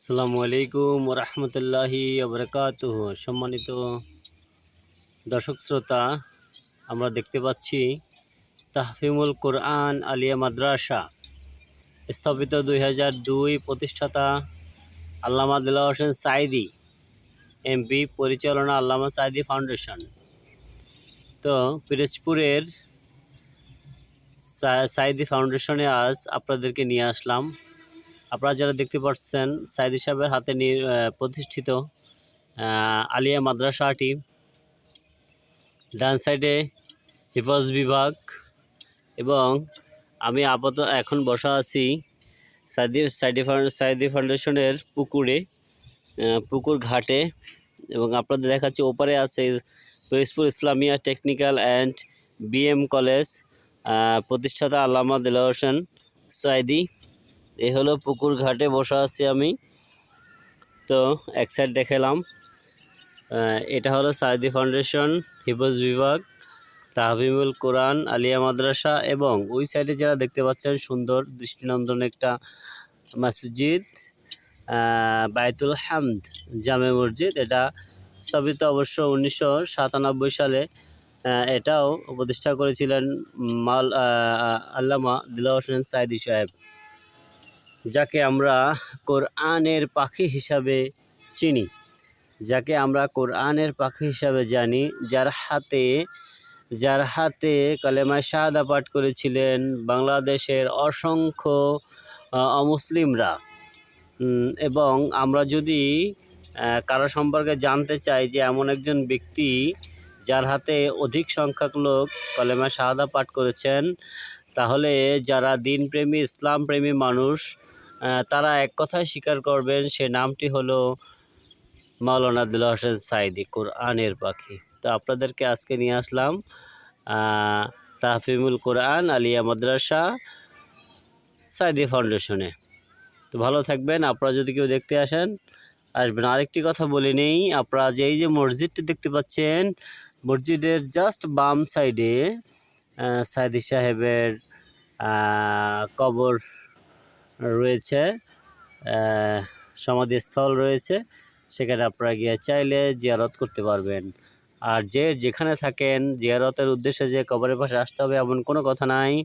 আসসালামু আলাইকুম রহমতুল্লাহি আবরকাত সম্মানিত দর্শক শ্রোতা, আমরা দেখতে পাচ্ছি তাহফিমুল কোরআন আলিয়া মাদ্রাসা, স্থাপিত দুই হাজার দুই প্রতিষ্ঠাতা আল্লামা দিল্লা হোসেন সাইদি এমপি পরিচালনা আল্লামা সাইদি ফাউন্ডেশন। তো পিরোজপুরের সাইদি ফাউন্ডেশনে আজ আপনাদেরকে নিয়ে আসলাম আপনারা যারা দেখতে পাচ্ছেন, সাইদি সাহেবের হাতে প্রতিষ্ঠিত আলিয়া মাদ্রাসাটি ডান সাইডে হিফাজ বিভাগ এবং আমি আপাতত এখন বসা আছি সাইদি সাইডি সাইদি ফাউন্ডেশনের পুকুরে পুকুর ঘাটে এবং আপনাদের দেখাচ্ছি ওপারে আছে Pirojpur Islamia technical and B M college প্রতিষ্ঠাতা আল্লামা দিলা হোসেন সাইদি। এ হলো পুকুর ঘাটে বসা আছি আমি। তো এক সাইড দেখালাম। এটা হলো সাইদি ফাউন্ডেশন, হিফজ বিভাগ, তাহবিমুল কোরআন, আলিয়া মাদ্রাসা এবং ওই সাইডে যারা দেখতে পাচ্ছেন সুন্দর দৃষ্টিনন্দন একটা মসজিদ বায়তুল হামদ জামে মসজিদ। এটা স্থাপিত অবশ্য উনিশশো সাতানব্বই সালে। এটাও প্রতিষ্ঠা করেছিলেন মাল আল্লামা দিলা হোসেন সাইদি সাহেব। যাকে আমরা কোরআনের পাখি হিসাবে চিনি, যাকে আমরা কোরআনের পাখি হিসাবে জানি, যার হাতে যার হাতে কালেমায় শাহাদা পাঠ করেছিলেন বাংলাদেশের অসংখ্য অমুসলিমরা। এবং আমরা যদি কারও সম্পর্কে জানতে চাই যে এমন একজন ব্যক্তি যার হাতে অধিক সংখ্যক লোক কলেমা শাহাদা পাঠ করেছেন, তাহলে যারা দিনপ্রেমী ইসলাম প্রেমী মানুষ তারা এক কথায় স্বীকার করবেন, সে নামটি হলো মাওলানা দিল হোসেন সাইদি কোরআনের পাখি। তো আপনাদেরকে আজকে নিয়ে আসলাম তাহফিমুল কোরআন আলিয়া মাদ্রাসা সাইদি ফাউন্ডেশনে। তো ভালো থাকবেন, আপনারা যদি কেউ দেখতে আসেন, আসবেন। আরেকটি কথা বলে নেই, আপনারা যে এই যে মসজিদটি দেখতে পাচ্ছেন, মসজিদের জাস্ট বাম সাইডে সাইদি সাহেবের কবর রয়েছে সমাধিস্থল রয়েছে, সেখানে আপনারা গিয়ে চাইলে জিয়ারত করতে পারবেন। আর যে যেখানে থাকেন, জিয়ারতের উদ্দেশ্যে যে কবরের পাশে আসতে হবে এমন কোনো কথা নাই।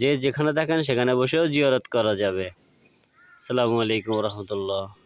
যে যেখানে থাকেন, সেখানে বসেও জিয়ারত করা যাবে। আসসালামু আলাইকুম রহমতুল্লাহ।